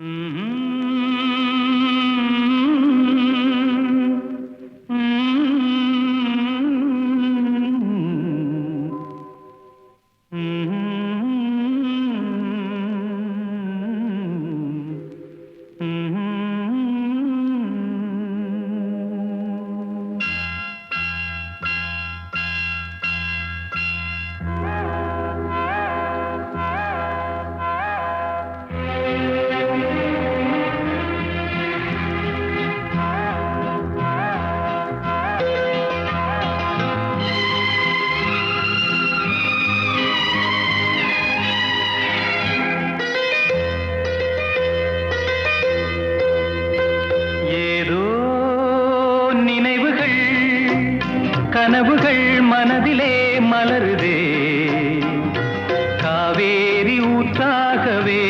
ஏதோ நினைவுகள் கனவுகள் மனதிலே மலருதே. காவேரி ஊற்றாகவே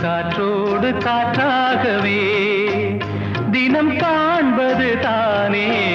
காற்றோடு காற்றாகவே தினம் காண்பது தானே.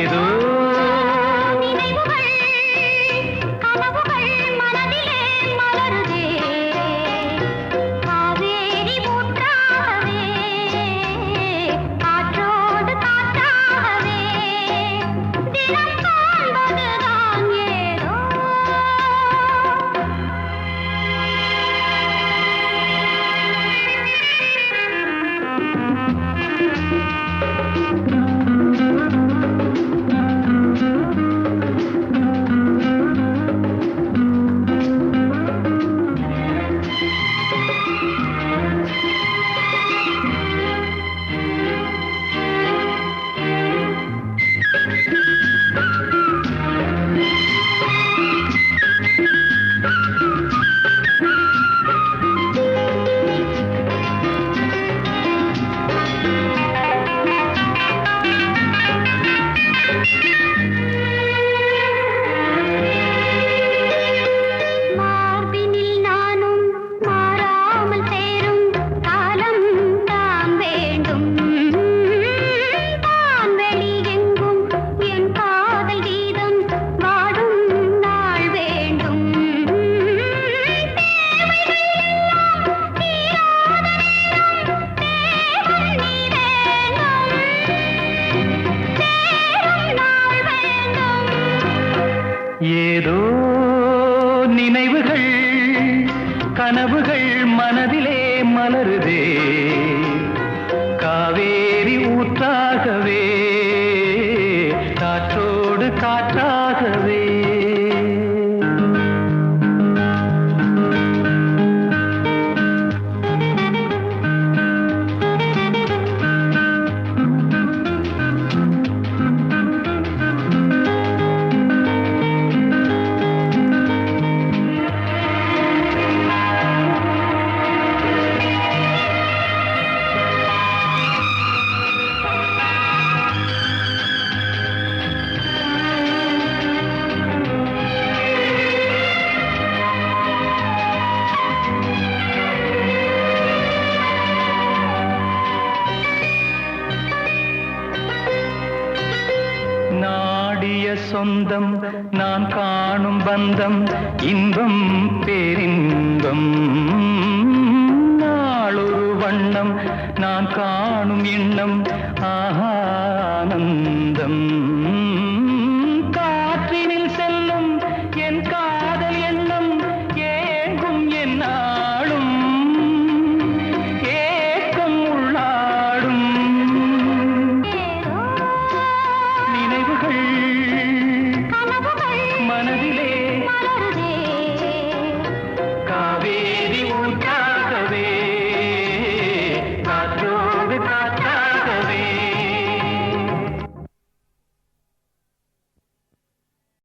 ஏதோ நினைவுகள் கனவுகள் மனதிலே மலருதே. காவேரி ஊற்றாகவே காற்றோடு காற்றாகவே. பாடிய சொந்தம் நான் காணும் பந்தம் இன்பம் பேரின்பம்.